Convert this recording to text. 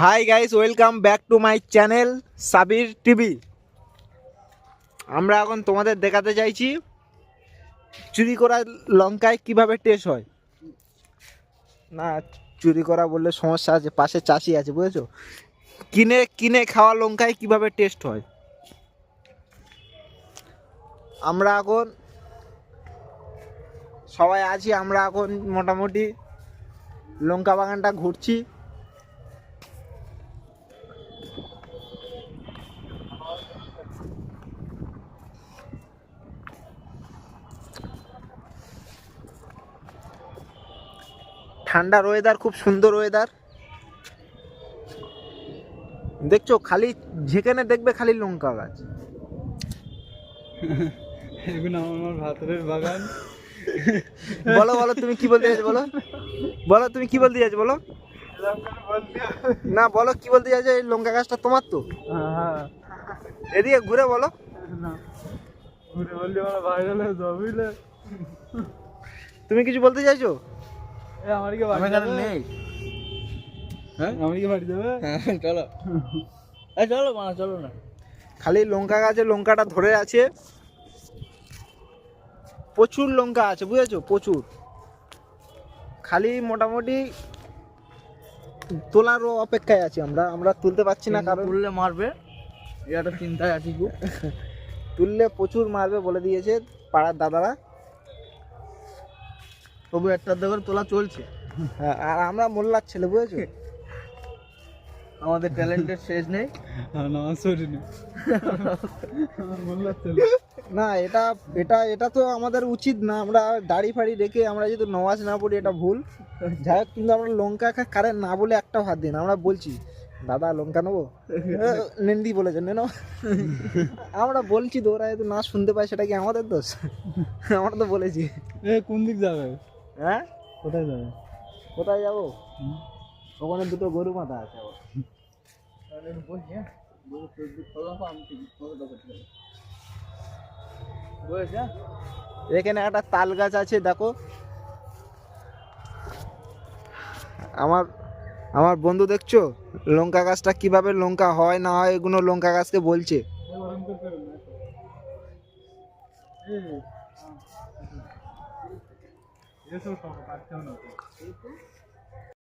Hi guys welcome back to my channel Sabir TV আমরা এখন তোমাদের দেখাতে চাইছি, চুরি করা লঙ্কায় কীভাবে টেস্ট হয়। না, চুরি করা বললে সমস্যা আছে, পাশে চাষি আছে, বুঝেছ? কিনে কিনে খাওয়া লঙ্কায় কীভাবে টেস্ট হয়। আমরা এখন, সবাই আছি, আমরা এখন মোটামুটি লঙ্কা বাগানটা ঘুরছি। ঠান্ডার ওয়েদার খুব সুন্দর ওয়েদার দেখছ খালি যেখানে দেখবে খালি লঙ্কা গাছ। আমার বাগান। বলো বলো তুমি কি বলতে চাইছো বলো? বলো তুমি কি বলতে চাইছো বলো? না বলো কি বলতে চাইছো এই লঙ্কা গাছটা তোমার তো? হ্যাঁ। এদিকে ঘুরে বলো। ঘুরে বললি আমার ভাইরাল হয়ে তুমি কিছু বলতে চাইছো? আমার কি বাড়ি যাবে? নেই। হ্যাঁ? আমার কি বাড়ি যাবে? চলো। এই চলো মা চলো না। খালি লঙ্কা গাছে লঙ্কাটা ধরে আছে। প্রচুর লঙ্কা আছে বুঝেছ? প্রচুর। খালি মোটামুটি তোলার অপেক্ষায় আছি আমরা। আমরা তুলতে পারছি না কারণ তুললে মারবে। এটা চিন্তায় আছি তুললে প্রচুর মারবে বলে দিয়েছে পাড়ার দাদারা। তবু একটা দেখো তোলা চলছে। হ্যাঁ, আর আমরা মোল্লার ছেলে বুঝেছ? আমাদের ট্যালেন্টের শেষ নেই। না এটা এটা এটা তো আমাদের উচিত না। আমরা দাড়ি ফাড়ি রেখে আমরা যদি নমাজ না পড়ি এটা ভুল। যাই হোক কিন্তু আমরা লঙ্কা খা কারেন্ট না বলে একটা ভাত দিন আমরা বলছি দাদা লঙ্কা নেব? নেন্দি বলেছেন নেন আমরা বলছি তো ওরা যদি না শুনতে পায় সেটা কি আমাদের দোষ? আমরা তো বলেছি। এ কোন দিক যাবে? হ্যাঁ? কোথায় যাবে? কোথায় যাব? ওখানে দুটো গরু মাথা আছে আবার। এখানে একটা তাল গাছ আছে দেখো। আমার আমার বন্ধু দেখছ? লঙ্কা গাছটা কীভাবে লঙ্কা হয় না হয় এগুলো লঙ্কা গাছকে বলছে। Eu sou o Paulo, bateu não.